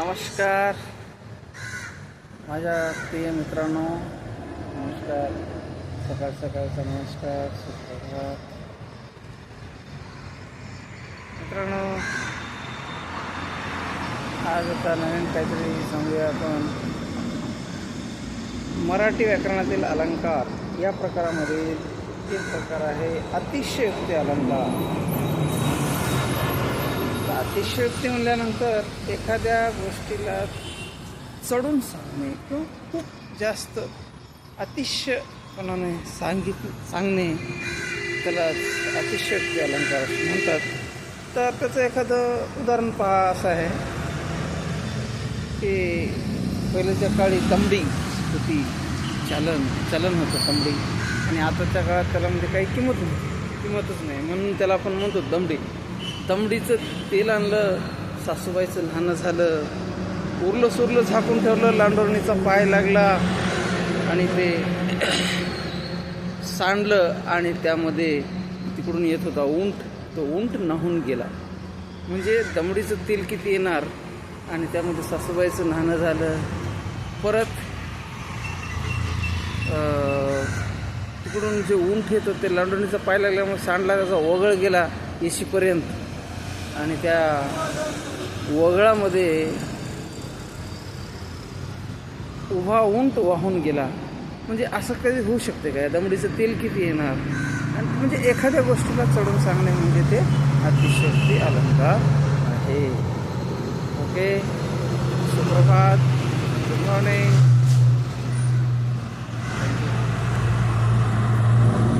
नमस्कार. माझ्या प्रिय मित्रांनो नमस्कार. सकाळ सकाळचा नमस्कार सुप्रभात. मित्रांनो आज आता नवीन काहीतरी सांगूया आपण. मराठी व्याकरणातील अलंकार या प्रकारामध्ये एक प्रकार आहे अतिशयोक्ती अलंकार. अतिशयोक्ती म्हणल्यानंतर एखाद्या गोष्टीला चढून सांगणे किंवा खूप जास्त अतिशयपणाने सांगित सांगणे त्याला अतिशयोक्ती अलंकार म्हणतात. तर त्याचं एखादं उदाहरण पहा असं आहे की पहिल्याच्या काळी तंबडी होती. चलन चलन होतं तंबडी. आणि आताच्या काळात त्याला म्हणजे काही किंमत नाही. किंमतच नाही. म्हणून त्याला आपण म्हणतो दमडी तंबडीचं तेल आणलं सासूबाईचं लहानं झालं उरलं सुरलं झाकून ठेवलं लांडोरणीचा पाय लागला आणि ते सांडलं आणि त्यामध्ये तिकडून येत होता उंट तो उंट नाहून गेला. म्हणजे दमडीचं तेल किती येणार आणि त्यामध्ये सासूबाईचं न्हाणं झालं. परत तिकडून जे ऊंट येतं ते लांडोणीचा पाय लागल्यामुळे सांडला त्याचा वगळ गेला येशीपर्यंत. आणि त्या वगळामध्ये उभा उंट वाहून गेला. म्हणजे असं कधी होऊ शकते काय दमडीचं तेल किती येणार? आणि म्हणजे एखाद्या गोष्टीला चढून सांगणे म्हणजे ते अतिशयोक्ती अलंकार आहे. ओके? सुप्रभात. Good morning